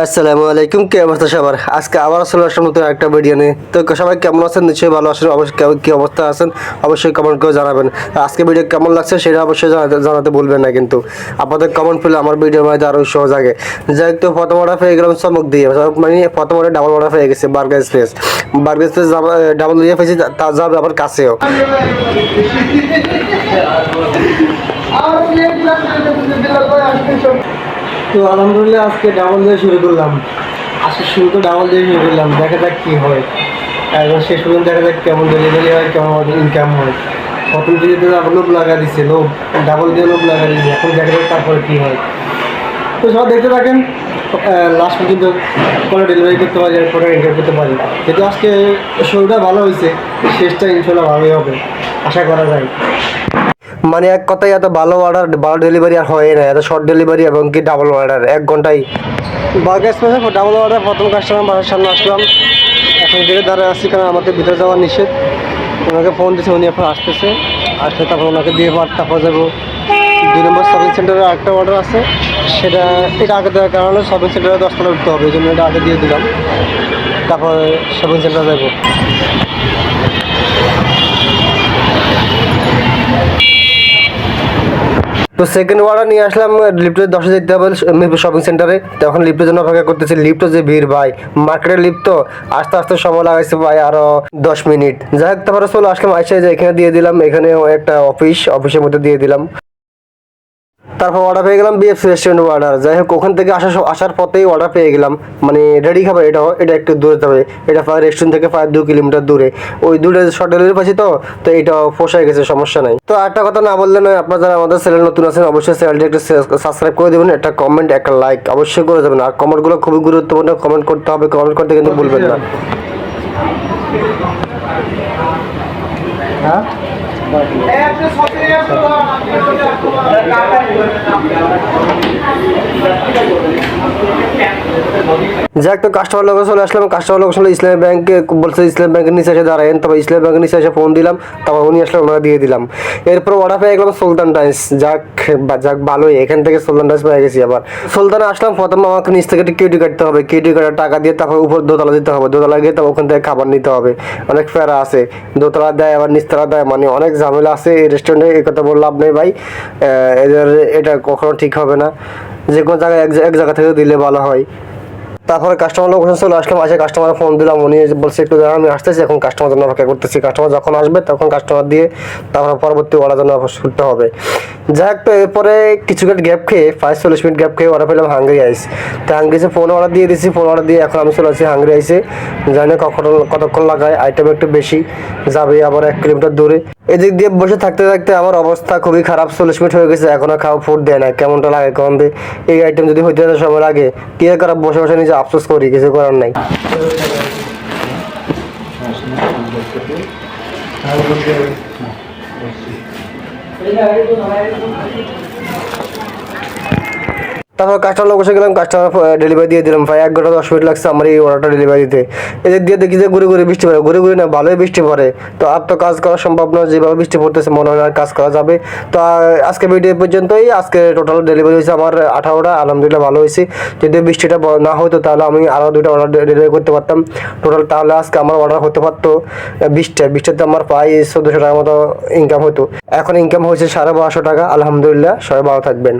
আসসালামু আলাইকুম, কি অবস্থা সবার? আজকে আবার আসলে আসার নতুন একটা ভিডিও নিয়ে। তো সবাই কেমন আছেন? নিশ্চয়ই ভালো আছেন, অবশ্যই কি অবস্থা আছেন? অবশ্যই কমেন্ট করে জানাবেন। আজকে ভিডিও কেমন লাগছে সেটা অবশ্যই জানাতে বলবেন না কিন্তু। আপনাদের কমেন্ট পেলে আমার ভিডিও মধ্যে আরও সহজ আগে। যাই হোক তো, প্রথম অর্ডার পেয়ে গেলাম চমক দিয়ে। মানে প্রথম অর্ডার ডাবল অর্ডার পেয়ে গেছে burger space burger space double দিয়ে পেয়েছি তার যাবে আবার কাছেও। তো আলহামদুলিল্লাহ আজকে ডাবল দিয়ে শুরু করলাম। আজকে শুরু তো ডাবল দিয়ে শুরু করলাম, দেখা যাক কী হয়। এবং শেষ পর্যন্ত দেখা যাক কেমন ডেলিভারি হয়, কেমন ইনকাম হয়। প্রথম দিকে তো লোভ লাগা দিচ্ছে লোভ ডাবল দিয়ে লোভ লাগা দিচ্ছে এখন দেখা যাক তারপরে কী হয়। তো সব দেখতে থাকেন লাস্ট পর্যন্ত কোনো ডেলিভারি করতে পারি এরপরে ইনকাম করতে পারি কিন্তু আজকে শুরুটা ভালো হয়েছে, শেষটা ইনশাল্লাহ ভালোই হবে, আশা করা যায়। মানে এক কথায় এত ভালো অর্ডার ভালো ডেলিভারি আর হয় না। এত শর্ট ডেলিভারি এবং কি ডাবল অর্ডার এক ঘন্টায়। বার্গার স্পেশাল ডাবল অর্ডার প্রথম কাস্টমার বাসার সামনে আসলাম। এখন গেটে দাঁড়ায় আসছি কারণ আমাদের ভিতরে যাওয়ার নিষেধ। ওনাকে ফোন দিচ্ছে উনি এখন আসতেছে। আসলে তারপর ওনাকে দিয়ে তারপর যাব। দুই নম্বর শপিং সেন্টারে একটা অর্ডার আছে। সেটা এটা আগে দেওয়ার কারণে শপিং সেন্টারে দশতলা উঠতে হবে, এই জন্য এটা আগে দিয়ে দিলাম। তারপর শপিং সেন্টারে যাব। তো সেকেন্ড অর্ডার নিয়ে আসলাম লিফ্টের দশে যেতে হবে শপিং সেন্টারে তখন লিফ্টের জন্য অপেক্ষা করতেছি। লিফ্টও যে ভিড়, ভাই। মার্কেটের লিফ্ট তো আস্তে আস্তে সময় লাগাইছে, ভাই, আরও দশ মিনিট। যাই হোক, তারপরে চলো আসলাম, আইসা যে এখানে দিয়ে দিলাম। এখানে একটা অফিস অফিসের মধ্যে দিয়ে দিলাম। তারপর অর্ডার পেয়ে গেলাম বিএফসি রেস্টুরেন্ট অর্ডার যাই হোক, ওখান থেকে আসার আসার পথেই অর্ডার পেয়ে গেলাম। মানে রেডি খাবার, এটা এটা একটু দূরে যাবে এটা প্রায় রেস্টুরেন্ট থেকে প্রায় দু কিলোমিটার দূরে। ওই দূরে শর্ট ডেলিভারি পাচ্ছি তো তো এটা পোষায় গেছে, সমস্যা নাই। তো একটা কথা না বললে নয়, আপনারা যারা আমাদের চ্যানেল নতুন আছেন, অবশ্যই চ্যানেলটি একটু সাবস্ক্রাইব করে দেবেন, একটা কমেন্ট একটা লাইক অবশ্যই করে দেবেন আর কমেন্টগুলো খুবই গুরুত্বপূর্ণ কমেন্ট করতে হবে কমেন্ট করতে কিন্তু ভুলবেন না। হ্যাঁ? যাক, তো কাস্টমার লোকেশন চলে আসলাম। কাস্টমার লোকেশন ইসলামী ব্যাংকে বলছে ইসলামী ব্যাংকের নিচে এসে দাঁড়ায়েন। তারপর ইসলামী ব্যাংকের নিচে এসে ফোন দিলাম। তারপর উনি আসলে ওনারা দিয়ে দিলাম। এরপর অর্ডার পেয়ে গেলাম সুলতান টাইস যাক যাক, ভালোই। এখান থেকে সুলতান টাইস পেয়ে গেছি আবার। সুলতানে আসলাম, প্রথম আমাকে নিচ থেকে একটু কিউটি কাটতে হবে। কিউটি কাটার টাকা দিয়ে তারপর উপর দোতলা দিতে হবে। দোতলা গিয়ে তারপর ওখান থেকে খাবার নিতে হবে। অনেক ফেরা আছে। দোতলা দেয়, আবার নিচতলা দেয় মানে অনেক ঝামেলা আছে, এই রেস্টুরেন্টে এই কথা বলে লাভ নেই ভাই। এদের, এটা কখনো ঠিক হবে না। যে কোনো জায়গায় এক জায়গা থেকে দিলে ভালো হয়। তারপরে কাস্টমার লোকেশন চলে আসলাম, আসে কাস্টমার ফোন দিলাম, উনি বলছে, একটু দাঁড়া, আমি আসতেছি, এখন কাস্টমার জন্য অপেক্ষা করতেছি। কাস্টমার যখন আসবে, তখন কাস্টমার দিয়ে তারপর পরবর্তী অর্ডার জন্য করতে হবে। যাই হোক, তো এরপরে কিছু গ্যাপ খেয়ে পাঁচ চল্লিশ মিনিট গ্যাপ খেয়ে অর্ডার পেলাম হাঙ্গরি আইস তো হাঙ্গরিসে ফোন অর্ডার দিয়ে দিয়েছি ফোন অর্ডার দিয়ে এখন আমি চলে আসছি হাঙ্গরি আইসে জানি কখন, কতক্ষণ লাগায় আইটেম একটু বেশি। যাবে আবার এক কিলোমিটার দূরে। এদিক দিয়ে বসে থাকতে থাকতে আমার অবস্থা খুবই খারাপ, চল্লিশ মিনিট হয়ে গেছে, এখনও খাওয়া ফুড দেয় না, কেমনটা লাগে কম দে। এই আইটেম যদি হইতে না সবার আগে কি করা বসে বসে নিজে আফসোস করি, কিছু করার নাই। তারপর কাস্টমার বসে গেলাম, কাস্টমার ডেলিভারি দিয়ে দিলাম। ভাই, এক ঘণ্টা দশ মিনিট লাগছে আমার এই অর্ডারটা ডেলিভারি দিতে। এদের দিয়ে দেখি যে ঘুরে ঘুরে বৃষ্টি পড়ে, ঘুরে ঘুরে না, ভালোই বৃষ্টি পড়ে। তো আর তো কাজ করা সম্ভব নয়, যেভাবে বৃষ্টি পড়তেছে মনে হয় আর কাজ করা যাবে। তো আজকে ভিডিও পর্যন্তই। আজকে টোটাল ডেলিভারি হয়েছে আমার আঠারোটা, আলহামদুলিল্লাহ ভালো হয়েছে। যদি বৃষ্টিটা না হতো তাহলে আমি আরও দুটো অর্ডার ডেলিভারি করতে পারতাম। টোটাল তাহলে আজকে আমার অর্ডার হতে পারতো বিশটা বিশটাতে আমার প্রায় চোদ্দোশো টাকার মতো ইনকাম হতো। এখন ইনকাম হয়েছে সাড়ে বারোশো টাকা, আলহামদুলিল্লাহ। সবাই ভালো থাকবেন।